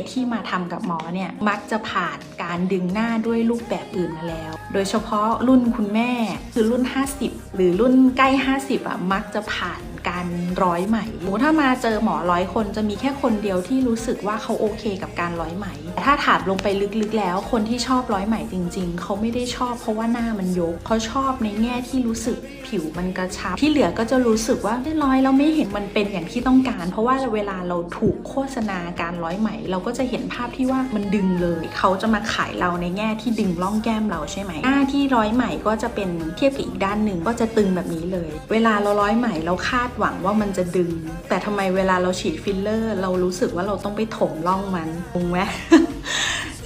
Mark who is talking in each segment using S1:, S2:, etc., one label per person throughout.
S1: สที่มาทำกับหมอเนี่ยมักจะผ่านการดึงหน้าด้วยรูปแบบอื่นมาแล้ว โดยเฉพาะรุ่นคุณแม่คือรุ่น 50 หรือรุ่นใกล้ 50อะมักจะผ่าน การร้อยไหมถ้ามาเจอหมอร้อยคนจะมีแค่คนเดียวที่รู้สึกว่าเขาโอเคกับการร้อยไหม แต่ถ้าถามลงไปลึกๆแล้ว คนที่ชอบร้อยไหมจริง ๆ เขาไม่ได้ชอบเพราะว่าหน้ามันยก เขาชอบในแง่ที่รู้สึกผิวมันกระชับ ที่เหลือก็จะรู้สึกว่าได้ร้อยแล้วไม่เห็นมันเป็นอย่างที่ต้องการ เพราะว่าเวลาเราถูกโฆษณาการร้อยไหม เราก็จะเห็นภาพที่ว่ามันดึงเลย เขาจะมาขายเราในแง่ที่ดึงร่องแก้มเราใช่ไหมหน้าที่ร้อยไหมก็จะเป็นเทียบกับอีกด้านหนึ่งก็จะตึงแบบนี้เลย เวลาเราร้อยไหมเราคาดหวังว่ามันจะดึง แต่ทำไมเวลาเราฉีดฟิลเลอร์ เรารู้สึกว่าเราต้องไปถมร่องมันงงไหม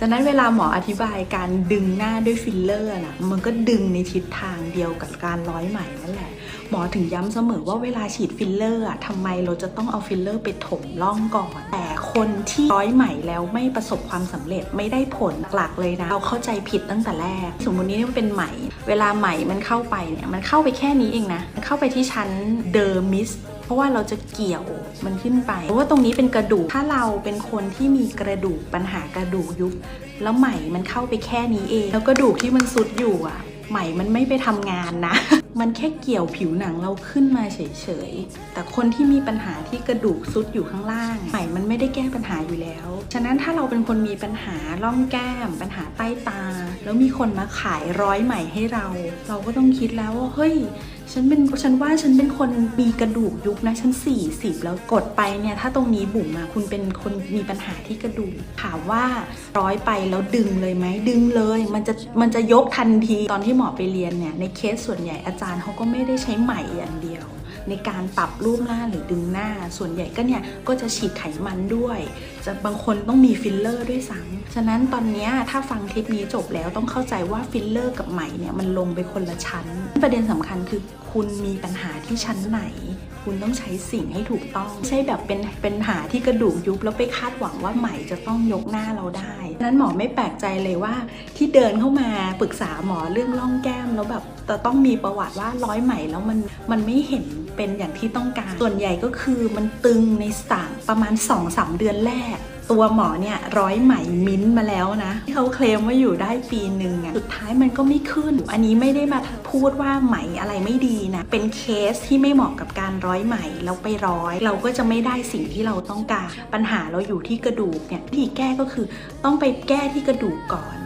S1: ฉะนั้นเวลาหมออธิบายการดึงหน้าด้วยฟิลเลอร์นะมันก็ดึงในทิศทางเดียวกับการร้อยไหมนั่นแหละ หมอถึงย้ำเสมอว่าเวลาฉีดฟิลเลอร์อะทำไมเราจะต้องเอาฟิลเลอร์ไปถมร่องก่อนแต่ คนที่ร้อยไหมแล้วไม่ประสบความสำเร็จไม่ได้ผลหลักเลยนะ เราเข้าใจผิดตั้งแต่แรก สมมตินี่มันเป็นไหมเวลาไหมมันเข้าไปเนี่ยมันเข้าไปแค่นี้เองนะ มันเข้าไปที่ชั้นเดอร์มิสเพราะว่าเราจะเกี่ยวมันขึ้นไป เพราะว่าตรงนี้เป็นกระดูก ถ้าเราเป็นคนที่มีกระดูกปัญหากระดูกยุบ แล้วไหมมันเข้าไปแค่นี้เอง แล้วกระดูกที่มันซุดอยู่อะไหมมันไม่ไปทำงานนะ มันแค่เกี่ยวผิวหนังเราขึ้นมาเฉยๆ แต่คนที่มีปัญหาที่กระดูกซุดอยู่ข้างล่างไหมมันไม่ได้แก้ปัญหาอยู่แล้ว ฉะนั้นถ้าเราเป็นคนมีปัญหาร่องแก้ม ปัญหาใต้ตา แล้วมีคนมาขายร้อยไหม่ให้เรา เราก็ต้องคิดแล้วว่าเฮ้ยฉันเป็นฉันว่าฉันเป็นคนมีกระดูกยุบนะฉัน 40 แล้วกดไปเนี่ย ถ้าตรงนี้บุ๋มอะคุณเป็นคนมีปัญหาที่กระดูกถามว่าร้อยไปแล้วดึงเลยไหมดึงเลย มันจะมันจะยกทันทีตอนที่หมอไปเรียนเนี่ยในเคสส่วนใหญ่อาจารย์เขาก็ไม่ได้ใช้ไหมอย่างเดียว ในการปรับรูปหน้าหรือดึงหน้า ส่วนใหญ่ก็เนี่ยก็จะฉีดไขมันด้วย จะบางคนต้องมีฟิลเลอร์ด้วยซ้ำฉะนั้นตอนนี้ถ้าฟังคลิปนี้จบแล้วต้องเข้าใจว่าฟิลเลอร์กับไหมเนี่ยมันลงไปคนละชั้น ประเด็นสำคัญคือคุณมีปัญหาที่ชั้นไหน คุณต้องใช้สิ่งให้ถูกต้องไม่ใช่แบบเป็นเป็นหาที่กระดูกยุบแล้วไปคาดหวังว่าไหมจะต้องยกหน้าเราได้ฉะนั้นหมอไม่แปลกใจเลยว่า ที่เดินเข้ามาปรึกษาหมอเรื่องร่องแก้มแล้วแบบจะต้องมีประวัติว่าร้อยไหมแล้วมันมันไม่เห็นเป็นอย่างที่ต้องการ ส่วนใหญ่ก็คือมันตึงในสามประมาณ 2-3 เดือนแรก ตัวหมอเนี่ยร้อยไหมมิ้นท์มาแล้วนะ ที่เขาเคลมว่าอยู่ได้ปีหนึ่งอะสุดท้ายมันก็ไม่ขึ้น อันนี้ไม่ได้มาพูดว่าไหมอะไรไม่ดีนะ เป็นเคสที่ไม่เหมาะกับการร้อยไหมแล้วไปร้อย เราก็จะไม่ได้สิ่งที่เราต้องการ ปัญหาเราอยู่ที่กระดูกเนี่ยวิธีแก้ก็คือต้องไปแก้ที่กระดูกก่อน